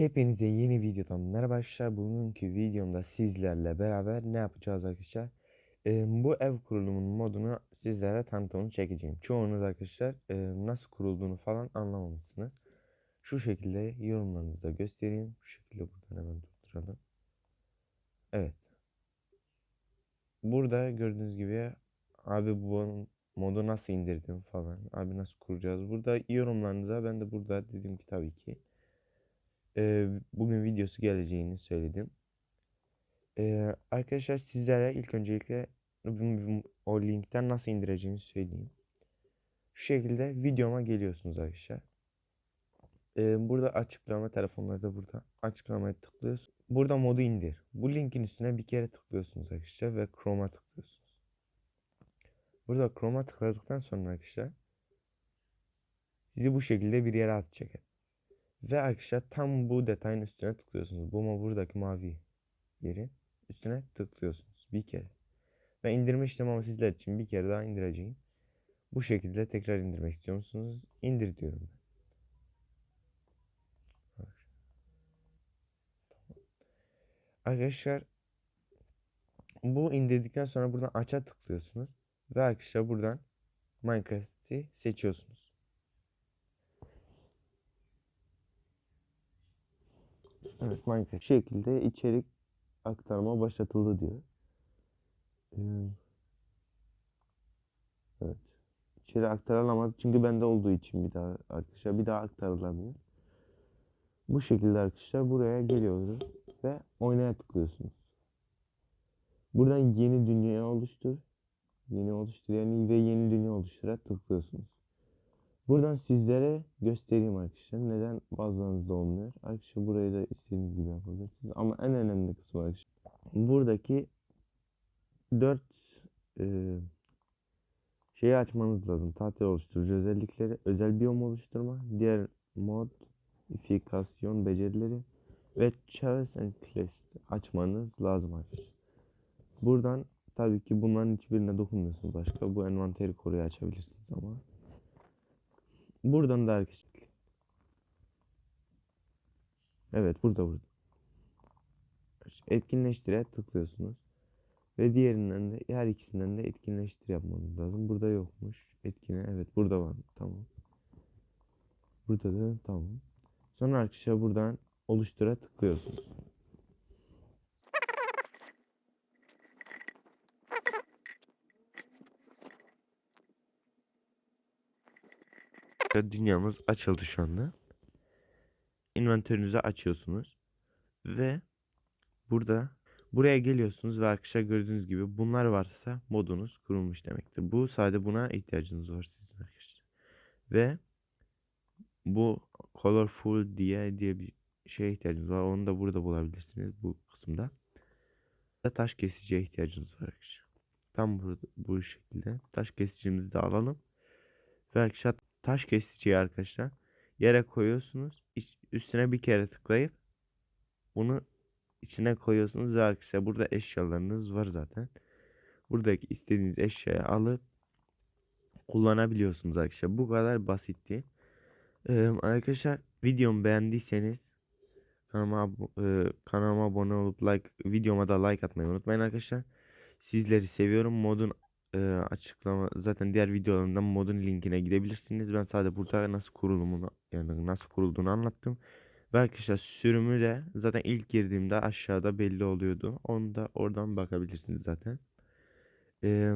Hepinize yeni videodan merhaba arkadaşlar. Bugünkü videomda sizlerle beraber ne yapacağız arkadaşlar? Ee, bu ev kurulumunun modunu sizlere tanıtımını çekeceğim. Çoğunuz arkadaşlar e, nasıl kurulduğunu falan anlamamışsınız. Şu şekilde yorumlarınızda göstereyim. Şu şekilde buradan hemen durduralım. Evet. Burada gördüğünüz gibi abi bu modu nasıl indirdim falan. Abi nasıl kuracağız. Burada yorumlarınıza ben de burada dedim ki tabii ki e, bugün videosu geleceğini söyledim. E, arkadaşlar sizlere ilk öncelikle o linkten nasıl indireceğini söyleyeyim. Şu şekilde videoma geliyorsunuz arkadaşlar. E, burada açıklama telefonlarda burada açıklamaya tıklıyorsunuz. Burada modu indir. Bu linkin üstüne bir kere tıklıyorsunuz arkadaşlar ve Chrome'a tıklıyorsunuz. Burada Chrome'a tıkladıktan sonra arkadaşlar sizi bu şekilde bir yere atacak. Ve arkadaşlar tam bu detayın üstüne tıklıyorsunuz. Bu buradaki mavi yeri üstüne tıklıyorsunuz bir kere. Ben indirmiştim ama sizler için bir kere daha indireceğim. Bu şekilde tekrar indirmek istiyor musunuz? İndir diyorum ben. Arkadaşlar bu indirdikten sonra buradan aça tıklıyorsunuz. Ve arkadaşlar buradan Minecraft'i seçiyorsunuz. Evet Minecraft şekilde içerik aktarma başlatıldı diyor. Ee, evet. İçeri aktarılamadı çünkü bende olduğu için bir daha arkadaşlar bir daha aktarılamıyor. Bu şekilde arkadaşlar buraya geliyoruz ve oynaya tıklıyorsunuz. Buradan yeni dünya oluştur. Yeni oluştur yani ve yeni dünya oluştura tıklıyorsunuz. Buradan sizlere göstereyim arkadaşlar. Neden bazılarınızda olmuyor. Arkadaşlar burayı da istediğiniz gibi yapabilirsiniz. Ama en önemli kısmı arkadaşlar. Buradaki 4 e, şeyi açmanız lazım. Tatil oluşturucu özellikleri, özel biyom oluşturma, diğer modifikasyon becerileri ve Chaos and Class açmanız lazım arkadaşlar. Buradan tabii ki bunların hiçbirine dokunmuyorsunuz başka. Bu envanteri koruyu açabilirsiniz ama. Buradan da arkadaşlar. Evet burada burada. Etkinleştire tıklıyorsunuz. Ve diğerinden de her ikisinden de etkinleştir yapmanız lazım. Burada yokmuş. Etkine evet burada var. Tamam. Burada da tamam. Sonra arkadaşlar buradan oluştura tıklıyorsunuz. Dünyamız açıldı şu anda. İnventörünüzü açıyorsunuz. Ve burada buraya geliyorsunuz ve arkadaşlar gördüğünüz gibi bunlar varsa modunuz kurulmuş demektir. Bu sadece buna ihtiyacınız var sizin arkadaşlar. Ve bu colorful diye diye bir şeye ihtiyacınız var. Onu da burada bulabilirsiniz bu kısımda. Taş kesiciye ihtiyacınız var arkadaşlar. Tam burada bu şekilde taş kesicimizi de alalım. Ve arkadaşlar taş kesiciyi arkadaşlar yere koyuyorsunuz. Üstüne bir kere tıklayıp bunu içine koyuyorsunuz ve arkadaşlar burada eşyalarınız var zaten. Buradaki istediğiniz eşyayı alıp kullanabiliyorsunuz arkadaşlar. Bu kadar basitti. Ee, arkadaşlar videomu beğendiyseniz kanalıma, e, kanalıma abone olup like videoma da like atmayı unutmayın arkadaşlar. Sizleri seviyorum. Modun e, açıklama zaten diğer videolarımdan modun linkine gidebilirsiniz. Ben sadece burada nasıl kurulumunu yani nasıl kurulduğunu anlattım. Ve arkadaşlar sürümü de zaten ilk girdiğimde aşağıda belli oluyordu. Onu da oradan bakabilirsiniz zaten. Ee,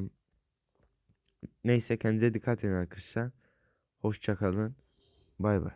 neyse kendinize dikkat edin arkadaşlar. Hoşçakalın. Bay bay.